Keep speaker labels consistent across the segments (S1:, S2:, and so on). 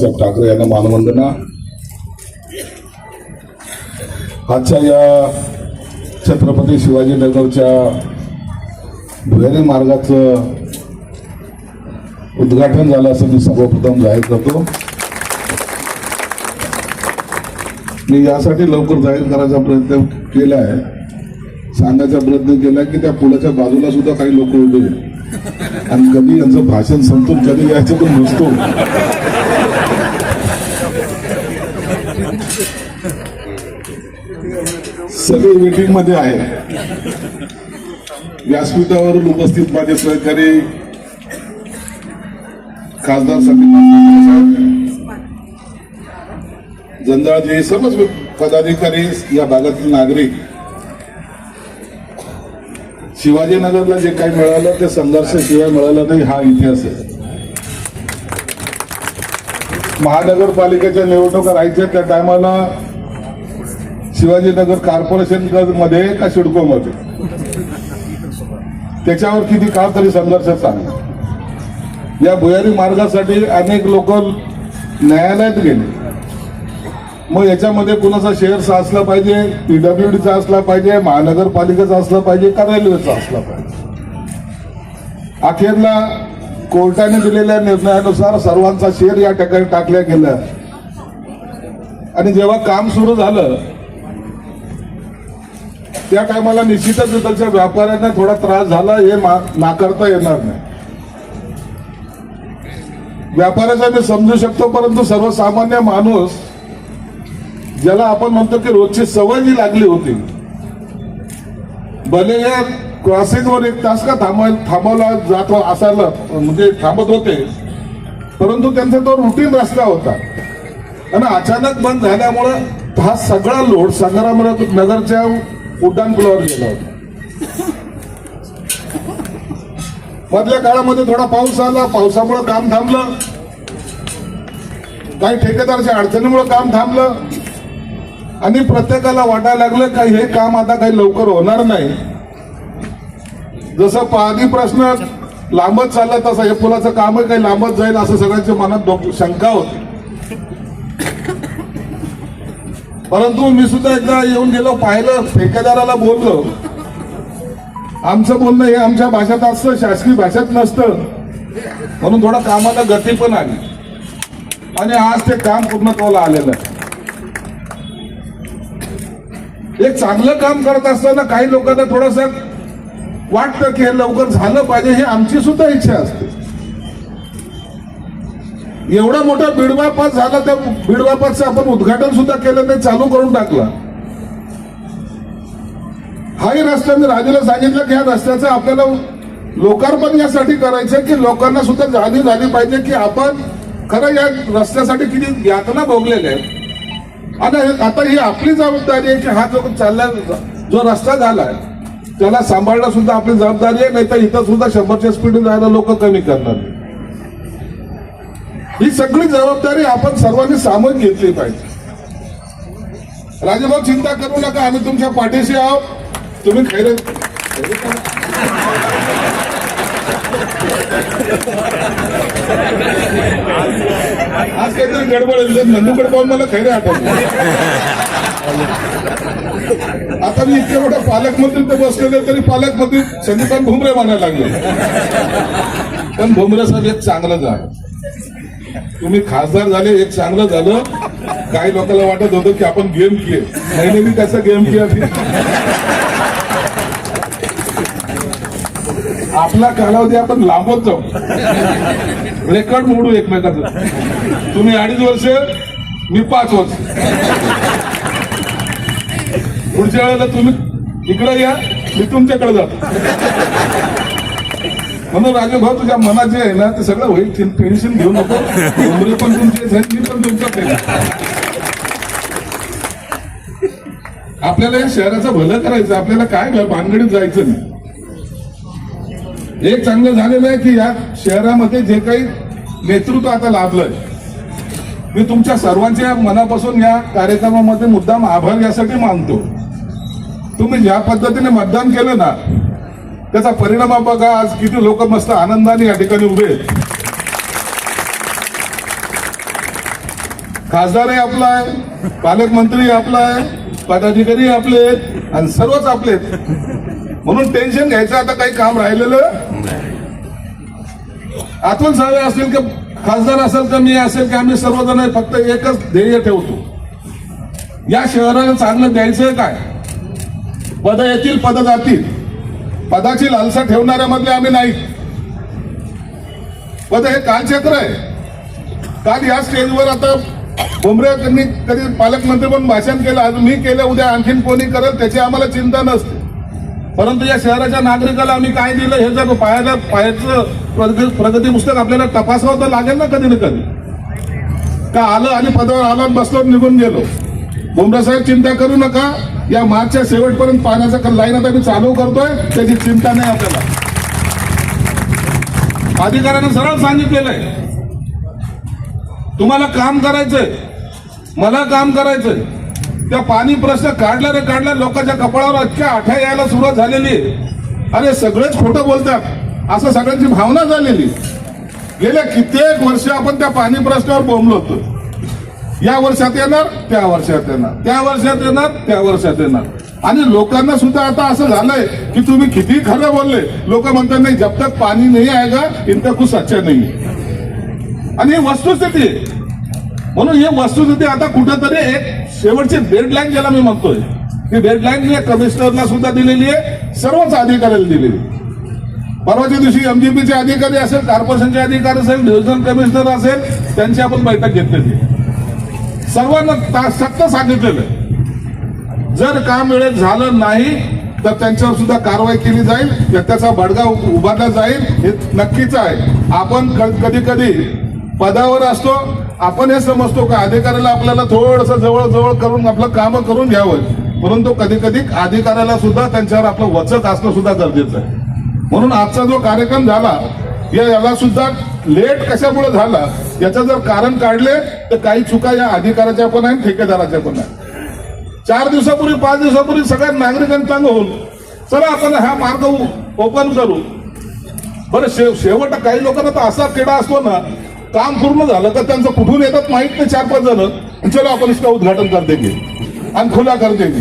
S1: साहेब ठाकरे यांना मानवंदना. आजच्या या छत्रपती शिवाजीनगरच्या भुयारी मार्गाचं उद्घाटन झालं असं मी सर्वप्रथम जाहीर करतो. मी यासाठी लवकर जाहीर करायचा प्रयत्न केला आहे. सांगायचा प्रयत्न केला की त्या पुलाच्या बाजूला सुद्धा काही लोक उभे आणि कधी यांचं भाषण संपून कधी यायचं पण नसतो. सगळे मीटिंगमध्ये आहे. व्यासपीठावरून उपस्थित माझे सहकारी खासदार साहेब जंजाळजी सर्वच पदाधिकारी या भागातील नागरिक. शिवाजीनगरला जे काही मिळालं ते संघर्षाशिवाय मिळालं नाही हा इतिहास आहे. महानगरपालिकेच्या निवडणुका राहायच्या त्या टायमाला शिवाजीनगर कॉर्पोरेशनमध्ये का सिडको मध्ये त्याच्यावर किती काळ तरी संघर्ष चालला या भुयारी मार्गासाठी अनेक लोक न्यायालयात गेले. मग याच्यामध्ये कुणाचा शेअर्स असला पाहिजे पीडब्ल्यूडीचा असला पाहिजे महानगरपालिकेचा असला पाहिजे का रेल्वेचा असला पाहिजे? अखेरला कोर्टाने दिलेल्या निर्णयानुसार सर्वांचा शेअर या ठिकाणी टाकल्या गेला आणि जेव्हा काम सुरू झालं त्या टायमाला निश्चितच तिथलच्या व्यापाऱ्यांना थोडा त्रास झाला हे नाकारता येणार नाही. व्यापाऱ्याचा मी समजू शकतो परंतु सर्वसामान्य माणूस ज्याला आपण म्हणतो की रोजची सवय जी लागली होती भले हे क्रॉसिंगवर एक तास का थांबाय थांबवला जात हो, असायला म्हणजे थांबत होते परंतु त्यांचा तो रुटीन रस्ता होता. आणि अचानक बंद झाल्यामुळं हा सगळा लोड संग्राम नगरच्या उड्डाण पुलावर गेला होता. मधल्या काळामध्ये थोडा पाऊस आला पावसामुळे काम थांबलं. काही ठेकेदारच्या अडचणीमुळे काम थांबलं. आणि प्रत्येकाला वाटायला लागलं का हे काम आता काही लवकर होणार नाही. जसं आधी प्रश्न लांबच चालला तसं हे पुलाचं कामही काही लांबत जाईल असं सगळ्यांच्या मनात शंका होती. परंतु मी सुद्धा एकदा येऊन गेलो पाहिलं ठेकेदाराला बोललो. आमचं बोलणं हे आमच्या भाषेत असतं शासकीय भाषेत नसतं. म्हणून थोडा कामाला गती पण आली. आणि आज ते काम पूर्ण पूर्णत्वाला आलेलं आहे. एक चांगलं काम करत असताना काही लोकांना थोडस वाटतं की हे लवकर झालं पाहिजे हे आमची सुद्धा इच्छा असते. एवढा मोठा बिडवापास झाला त्या बिडवापासचं आपण उद्घाटन सुद्धा केलं नाही चालू करून टाकलं. हाही रस्ता मी राजूला सांगितलं की ह्या रस्त्याचं आपल्याला लोकार्पण यासाठी करायचं की लोकांना सुद्धा जाणीव झाली पाहिजे की आपण खरं या रस्त्यासाठी किती यातना भोगलेल्या आहेत. आणि आता ही आपली जबाबदारी आहे की हा जो चालला जो रस्ता झालाय त्याला सांभाळणं सुद्धा आपली जबाबदारी आहे नाही तर इथं सुद्धा शंभरच्या स्पीडने जायला लोक कमी करणार. ही सगळी जबाबदारी आपण सर्वांनी सामोर घेतली पाहिजे. राजेभाऊ चिंता करू नका आम्ही तुमच्या पाठीशी आहोत. तुम्ही खैर आज काहीतरी गडबड नंदूकड पाहून मला खैरे आठवलं. आता मी इतके मोठा पालकमंत्री तर बसलेले तरी पालकमंत्री संदीपान भुमरे म्हणायला लागले. पण भुमरे साहेब एक चांगलंच आहे. तुम्ही खासदार झाले एक चांगलं झालं. काही लोकांना वाटत होतं की आपण गेम किए नाही मी त्याचा गेम किया आपला कालावधी आपण लांबत जाऊ. रेकॉर्ड मोडू एकमेकाचं. तुम्ही अडीच वर्ष मी पाच वर्ष. पुढच्या वेळेला तुम्ही इकडे या मी तुमच्याकडे जातो. म्हणून राजू भाऊ तुझ्या मनात जे आहे ना ते सगळं होईल. टेन्शन घेऊ नको. डोंगरे पण तुमचे मी पण तुमचं आहे. आपल्याला या शहराचं भलं करायचं आपल्याला काय भानगडीत जायचं नाही. एक चांगलं झालेलं आहे की या शहरामध्ये जे काही नेतृत्व आता लाभलंय. मी तुमच्या सर्वांच्या मनापासून या कार्यक्रमामध्ये मुद्दाम आभार यासाठी मानतो. तुम्ही ज्या पद्धतीने मतदान केलं ना त्याचा परिणाम आपण बघा आज किती लोक मस्त आनंदाने या ठिकाणी उभे आहेत. खासदारही आपला आहे पालकमंत्री आपला आहे पदाधिकारी आपले आहेत आणि सर्वच आपले आहेत. म्हणून टेन्शन घ्यायचं आता काही काम राहिलेलं आठवण सावे असेल की खासदार असेल का मी असेल की आम्ही सर्वजण फक्त एकच ध्येय ठेवतो. या शहराला चांगलं द्यायचंय काय? पद येतील पद जातील. पदाची लालसा ठेवणाऱ्या मधले आम्ही नाही. पद हे कालक्षेत्र आहे. काल या स्टेजवर आता भुमरे यांनी कधी पालकमंत्री म्हणून भाषण केलं आज मी केलं उद्या आणखीन कोणी करेल त्याची आम्हाला चिंता नसते. परंतु या शहराच्या नागरिकाला आम्ही काय दिलं हे जर पाहायला पाहायचं प्रगती प्रगती पुस्तक आपल्याला तपासावं तर लागेल ना कधी ना कधी. का आलं आणि पदावर आलं बसलो निघून गेलो. बुमरा साहेब चिंता करू नका. या मार्चच्या शेवटपर्यंत पाण्याचा लाईन आता मी चालू करतोय. त्याची चिंता नाही आपल्याला. अधिकाऱ्यानं सरळ सांगितलेलं आहे तुम्हाला काम करायचंय. मला काम करायचंय. त्या पाणी प्रश्न काढला रे काढला लोकांच्या कपाळावर अख्ख्या आठ्या यायला सुरुवात झालेली आहे. अरे सगळेच खोटं बोलतात. असं सगळ्यांची भावना झालेली गेल्या कित्येक वर्ष आपण त्या पाणी प्रश्नावर बोंबलो होतो या वर्षात येणार त्या वर्षात येणार. त्या वर्षात येणार त्या वर्षात येणार. आणि लोकांना सुद्धा आता असं झालंय की तुम्ही किती खरं बोलले लोक म्हणतात नाही जब तक पाणी नाही आएगा इनका कुछ अच्छा नाही आणि ही वस्तुस्थिती म्हणून ही वस्तुस्थिती आता कुठेतरी एक शेवटची डेडलाईन ज्याला मी म्हणतोय ती डेडलाईन मी कमिशनरला सुद्धा दिलेली आहे सर्वच अधिकाऱ्याला दिलेली परवाच्या दिवशी एमजीपीचे अधिकारी असेल कॉर्पोरेशनचे अधिकारी असेल डिव्हिजनल कमिशनर असेल त्यांची आपण बैठक घेतलेली आहे. सर्वांना ता- सक्त सांगितलेलं जर काम वेळेत झालं नाही तर त्यांच्यावर सुद्धा कारवाई केली जाईल या त्याचा बडगा उभारला जाईल हे नक्कीच आहे. आपण कधी कधी पदावर असतो आपण हे समजतो का अधिकाऱ्याला आपल्याला थोडस जवळ जवळ करून आपलं काम करून घ्यावं. परंतु कधी कधी अधिकाऱ्याला सुद्धा त्यांच्यावर आपलं वचक असणं सुद्धा गरजेचं आहे. म्हणून आजचा जो कार्यक्रम झाला याला सुद्धा लेट कशामुळे झाला याचं जर कारण काढले तर काही चुका या अधिकाराच्या पण आहेत ठेकेदाराच्या पण आहेत. चार दिवसापूर्वी पाच दिवसापूर्वी सगळ्या नागरिकांना होऊन चला आपण हा मार्ग ओपन करू. बरं शेव शेवट काही लोकांना तर असा केडा असतो ना काम पूर्ण झालं तर त्यांचं कुठून येतात माहीत नाही चार पाच जण. चलो आपण इसका उद्घाटन करते की आणि खुला करते की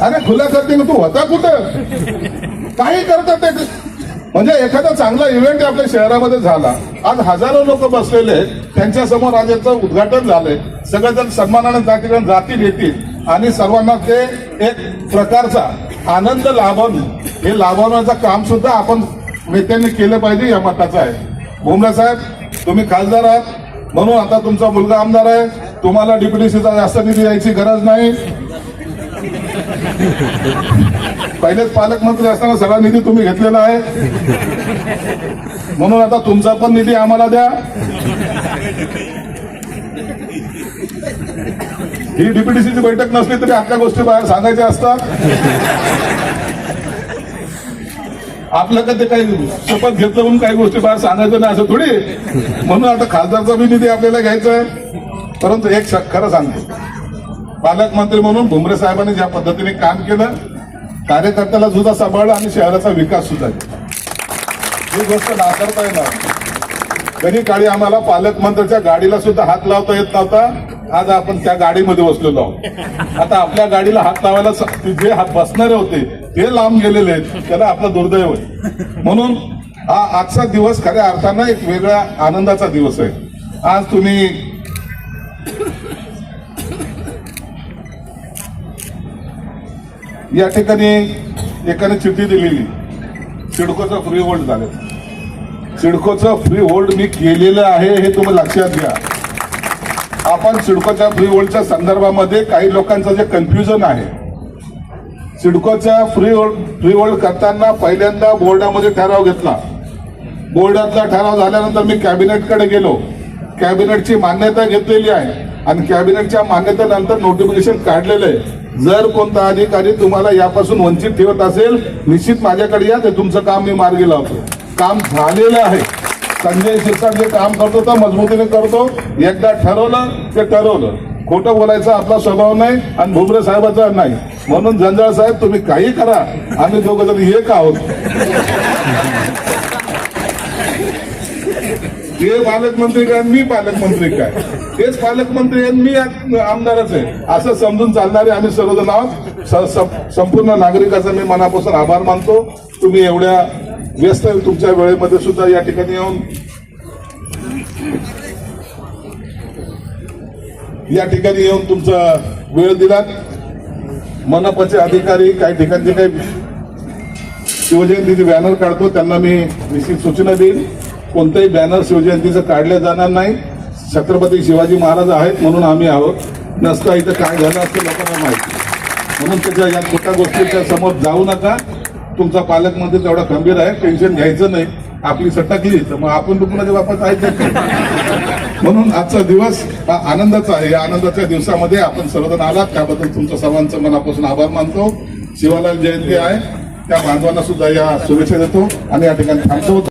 S1: अरे खुला करते की तू होता कुठं? काही करतात ते. म्हणजे एखादा चांगला इव्हेंट आपल्या शहरामध्ये झाला. आज हजारो लोक बसलेले आहेत. त्यांच्यासमोर आज याचं उद्घाटन झालंय. सगळेजण सन्मानाने जातील जातील येतील आणि सर्वांना ते एक प्रकारचा आनंद लाभून हे लाभवण्याचं काम सुद्धा आपण नेत्यांनी केलं पाहिजे या मताचं आहे. भुमरे साहेब तुम्ही खासदार आहात. म्हणून आता तुमचा मुलगा आमदार आहे. तुम्हाला डीपीडीसीचा जास्त निधी द्यायची गरज नाही. पहिलेच पालकमंत्री असताना सगळा निधी तुम्ही घेतलेला आहे. म्हणून आता तुमचा पण निधी आम्हाला द्या. ही डीपीडीसीची बैठक नसली तरी आपल्या गोष्टी बाहेर सांगायच्या असतात. आपलं का ते काही शपथ घेतलं म्हणून काही गोष्टी बाहेर सांगायचं नाही असं थोडी. म्हणून आता खासदारचा बी निधी आपल्याला घ्यायचा आहे. परंतु एक खरं सांगतो. पालकमंत्री म्हणून भुमरे साहेबांनी ज्या पद्धतीने काम केलं कार्यकर्त्याला सुद्धा सांभाळलं आणि शहराचा विकास सुद्धा केला. ही गोष्ट नाकारता येणार कधी काळी आम्हाला पालकमंत्र्याच्या गाडीला सुद्धा हात लावता येत नव्हता. आज आपण त्या गाडीमध्ये बसलेलो आहोत. आता आपल्या गाडीला हात लावायला जे हात बसणारे होते ते लांब गेलेले आहेत. त्याला आपलं दुर्दैव आहे. म्हणून हा आजचा दिवस खऱ्या अर्थानं एक वेगळा आनंदाचा दिवस आहे. आज तुम्ही या ठिकाणी एकाने चिठ्ठी दिलेली. सिडकोचं फ्री होल्ड झाले. सिडकोचं फ्री होल्ड मी केलेलं आहे हे तुम्ही लक्षात घ्या. आपण सिडकोच्या फ्री होल्डच्या संदर्भामध्ये काही लोकांचं जे कन्फ्युजन आहे. सिडकोच्या फ्री होल्ड फ्री होल्ड करताना पहिल्यांदा बोर्डामध्ये ठराव घेतला. बोर्डातला ठराव झाल्यानंतर मी कॅबिनेटकडे गेलो. कॅबिनेटची मान्यता घेतलेली आहे. आणि कॅबिनेटच्या मान्यतेनंतर नोटिफिकेशन काढलेलं आहे. जर कोणता अधिकारी तुम्हाला यापासून वंचित ठेवत असेल निश्चित माझ्याकडे या ते तुमचं काम मी मार्गी लावतो. काम झालेलं आहे. संजय शिरसाट जे काम करतो तर मजबूतीने करतो. एकदा ठरवलं ते ठरवलं. खोटं बोलायचा आपला स्वभाव नाही आणि भुमरे साहेबाचा नाही. म्हणून जंजाळ साहेब तुम्ही काही करा. आम्ही दोघं जण एक आहोत. हे पालकमंत्री काय मी पालकमंत्री काय? हेच पालकमंत्री आहे मी आमदारच आहे. असं समजून चालणारे आम्ही सर्वजण आहोत. संपूर्ण नागरिकाचा मी मनापासून आभार मानतो. तुम्ही एवढ्या व्यस्त तुमच्या वेळेमध्ये सुद्धा या ठिकाणी येऊन या ठिकाणी येऊन तुमचा वेळ दिलात. मनपाचे अधिकारी काही ठिकाणचे काही शिवजयंतीचे बॅनर काढतो त्यांना मी निश्चित सूचना देईन. कोणतेही बॅनर शिवजयंतीचं काढले जाणार नाही. छत्रपती शिवाजी महाराज आहेत म्हणून आम्ही आहोत. नसता इथं काय झालं असतं लोकांना माहिती. म्हणून त्याच्या या छोट्या गोष्टीच्या समोर जाऊ नका. तुमचा पालकमंत्री तेवढा खंबीर आहे. टेन्शन घ्यायचं नाही. आपली सटकली. तर मग आपण कुणाच्या बापात आहे म्हणून आजचा दिवस हा आनंदाचा आहे. या आनंदाच्या दिवसामध्ये आपण सर्वजण आलात. त्याबद्दल तुमचं सर्वांचं मनापासून आभार मानतो. शिवालाल जयंती आहे. त्या बांधवांना सुद्धा या शुभेच्छा देतो. आणि या ठिकाणी थांबतो.